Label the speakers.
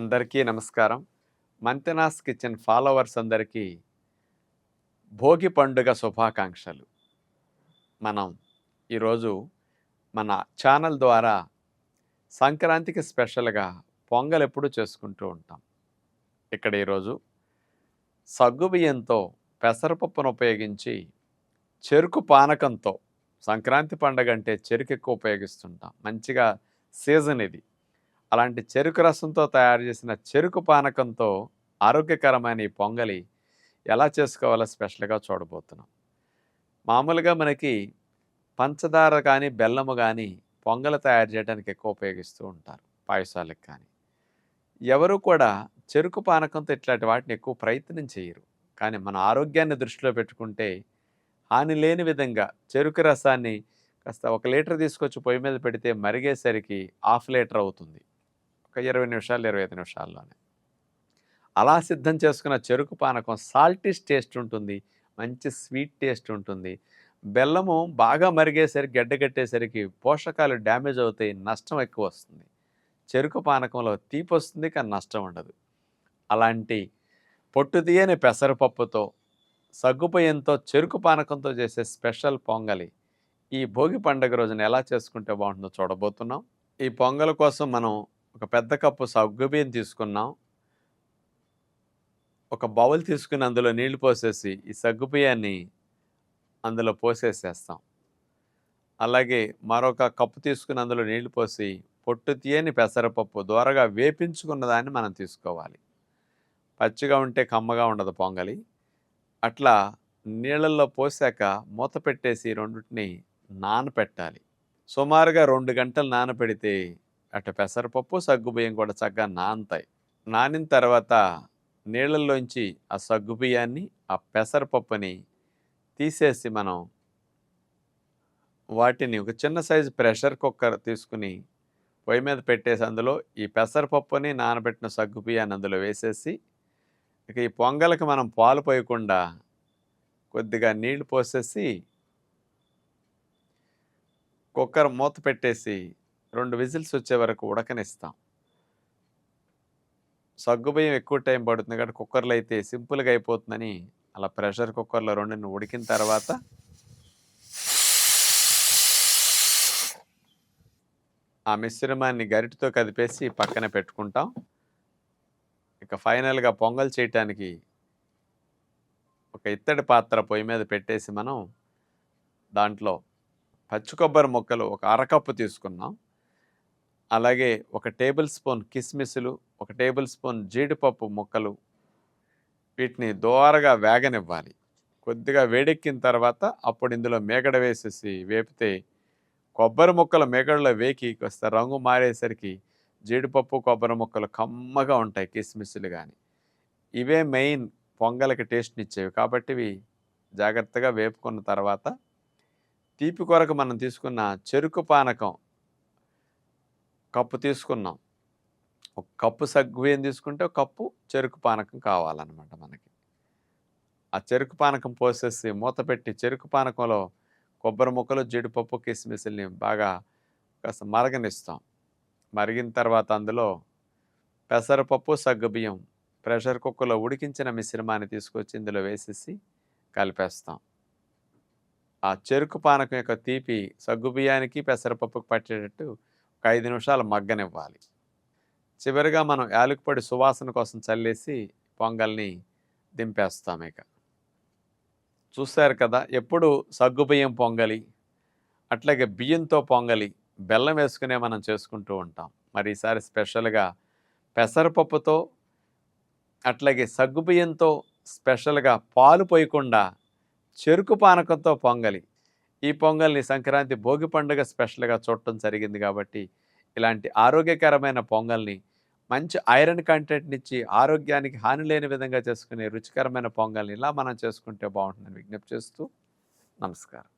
Speaker 1: అందరికీ నమస్కారం. Manthena's kitchen followers అందరికీ భోగి పండుగ శుభాకాంక్షలు. మనం ఈరోజు మన ఛానల్ ద్వారా సంక్రాంతికి స్పెషల్గా పొంగల్ ఎప్పుడు చేసుకుంటూ ఉంటాం. ఇక్కడ ఈరోజు సగ్గుబియ్యంతో పెసరపప్పును ఉపయోగించి చెరుకు పానకంతో సంక్రాంతి పండగ అంటే చెరుకు ఎక్కువ ఉపయోగిస్తుంటాం. మంచిగా సీజన్ ఇది. అలాంటి చెరుకు రసంతో తయారు చేసిన చెరుకు పానకంతో ఆరోగ్యకరమైన ఈ పొంగలి ఎలా చేసుకోవాలో స్పెషల్గా చూడబోతున్నాం. మామూలుగా మనకి పంచదార కానీ బెల్లము కానీ పొంగలి తయారు చేయడానికి ఎక్కువ ఉపయోగిస్తూ ఉంటారు పాయసాలకు కానీ. ఎవరు కూడా చెరుకు పానకంతో ఇట్లాంటి వాటిని ఎక్కువ ప్రయత్నం చేయరు. కానీ మన ఆరోగ్యాన్ని దృష్టిలో పెట్టుకుంటే హాని లేని విధంగా చెరుకు రసాన్ని కాస్త ఒక లీటర్ తీసుకొచ్చి పొయ్యి మీద పెడితే మరిగేసరికి హాఫ్ లీటర్ అవుతుంది. ఒక ఇరవై నిమిషాలు ఇరవై ఐదు నిమిషాల్లోనే. అలా సిద్ధం చేసుకున్న చెరుకు పానకం సాల్టిష్ టేస్ట్ ఉంటుంది మంచి స్వీట్ టేస్ట్ ఉంటుంది. బెల్లము బాగా మరిగేసరికి గడ్డగట్టేసరికి పోషకాలు డ్యామేజ్ అవుతాయి నష్టం ఎక్కువ వస్తుంది. చెరుకు పానకంలో తీపి వస్తుంది కానీ నష్టం ఉండదు. అలాంటి పొట్టు తీయని పెసరపప్పుతో సగ్గుపయ్యంతో చెరుకు పానకంతో చేసే స్పెషల్ పొంగలి ఈ భోగి పండుగ రోజున ఎలా చేసుకుంటే బాగుంటుందో చూడబోతున్నాం. ఈ పొంగల్ కోసం మనం ఒక పెద్ద కప్పు సగ్గుబియ్యం తీసుకున్నాం. ఒక బౌల్ తీసుకుని అందులో నీళ్ళు పోసేసి ఈ సగ్గుబియ్యాన్ని అందులో పోసేసేస్తాం. అలాగే మరొక కప్పు తీసుకుని అందులో నీళ్ళు పోసి పొట్టు తీయని పెసరపప్పు దూరగా వేపించుకున్న దాన్ని మనం తీసుకోవాలి. పచ్చిగా ఉంటే కమ్మగా ఉండదు పొంగలి. అట్లా నీళ్ళల్లో పోసాక మూత పెట్టేసి రెండింటిని నానపెట్టాలి. సుమారుగా రెండు గంటలు నానపెడితే అటు పెసరపప్పు సగ్గుబియ్యం కూడా చక్కగా నానతాయి. నానిన తర్వాత నీళ్ళల్లోంచి ఆ సగ్గుబియ్యాన్ని ఆ పెసరపప్పుని తీసేసి మనం వాటిని ఒక చిన్న సైజు ప్రెషర్ కుక్కర్ తీసుకుని పొయ్యి మీద పెట్టేసి అందులో ఈ పెసరపప్పుని నానబెట్టిన సగ్గుబియ్యాన్ని అందులో వేసేసి ఇక ఈ పొంగల్కి మనం పాలు పోయకుండా కొద్దిగా నీళ్ళు పోసేసి కుక్కర్ మూత పెట్టేసి రెండు విజిల్స్ వచ్చే వరకు ఉడకనిస్తాం. సగ్గుబియ్యం ఎక్కువ టైం పడుతుంది కాబట్టి కుక్కర్లో అయితే సింపుల్గా అయిపోతుందని అలా ప్రెషర్ కుక్కర్లో రెండుని ఉడికిన తర్వాత ఆ మిశ్రమాన్ని గరిటతో కదిపేసి పక్కన పెట్టుకుంటాం. ఇక ఫైనల్గా పొంగల్ చేయటానికి ఒక ఇత్తడి పాత్ర పొయ్యి మీద పెట్టేసి మనం దాంట్లో పచ్చి కొబ్బరి ముక్కలు ఒక అరకప్పు తీసుకున్నాం. అలాగే ఒక టేబుల్ స్పూన్ కిస్మిస్లు ఒక టేబుల్ స్పూన్ జీడిపప్పు ముక్కలు వీటిని దోరగా వేగనివ్వాలి. కొద్దిగా వేడెక్కిన తర్వాత అప్పుడు ఇందులో మేకడ వేసేసి వేపితే కొబ్బరి ముక్కలు మేకడలో వేకి కాస్త రంగు మారేసరికి జీడిపప్పు కొబ్బరి ముక్కలు కమ్మగా ఉంటాయి కిస్మిస్లు కానీ ఇవే మెయిన్ పొంగలకి టేస్ట్ని ఇచ్చేవి కాబట్టి ఇవి జాగ్రత్తగా వేపుకున్న తర్వాత తీపి కొరకు మనం తీసుకున్న చెరుకు పానకం కప్పు తీసుకున్నాం. ఒక కప్పు సగ్గుబియ్యం తీసుకుంటే ఒక కప్పు చెరుకు పానకం కావాలన్నమాట మనకి. ఆ చెరుకు పానకం పోసేసి మూత పెట్టి చెరుకు పానకంలో కొబ్బరి ముక్కలు జీడిపప్పు కిస్మిస్ని బాగా కాస్త మరగనిస్తాం. మరిగిన తర్వాత అందులో పెసరపప్పు సగ్గుబియ్యం ప్రెషర్ కుక్కర్లో ఉడికించిన మిశ్రమాన్ని తీసుకొచ్చి ఇందులో వేసేసి కలిపేస్తాం. ఆ చెరుకు పానకం యొక్క తీపి సగ్గుబియ్యానికి పెసరపప్పుకి పట్టేటట్టు ఒక ఐదు నిమిషాలు మగ్గనివ్వాలి. చివరిగా మనం యాలకుపొడి సువాసన కోసం చల్లేసి పొంగల్ని దింపేస్తాం ఇక. చూశారు కదా ఎప్పుడు సగ్గుబియ్యం పొంగలి అట్లాగే బియ్యంతో పొంగలి బెల్లం వేసుకునే మనం చేసుకుంటూ ఉంటాం. మరి ఈసారి స్పెషల్గా పెసరపప్పుతో అట్లాగే సగ్గుబియ్యంతో స్పెషల్గా పాలు పోయకుండా చెరుకు పానకంతో పొంగలి ఈ పొంగల్ని సంక్రాంతి భోగి పండుగ స్పెషల్గా చూడటం జరిగింది కాబట్టి ఇలాంటి ఆరోగ్యకరమైన పొంగల్ని మంచి ఐరన్ కంటెంట్నిచ్చి ఆరోగ్యానికి హాని లేని విధంగా చేసుకునే రుచికరమైన పొంగల్ని ఇలా మనం చేసుకుంటే బాగుంటుందని విజ్ఞప్తి చేస్తూ నమస్కారం.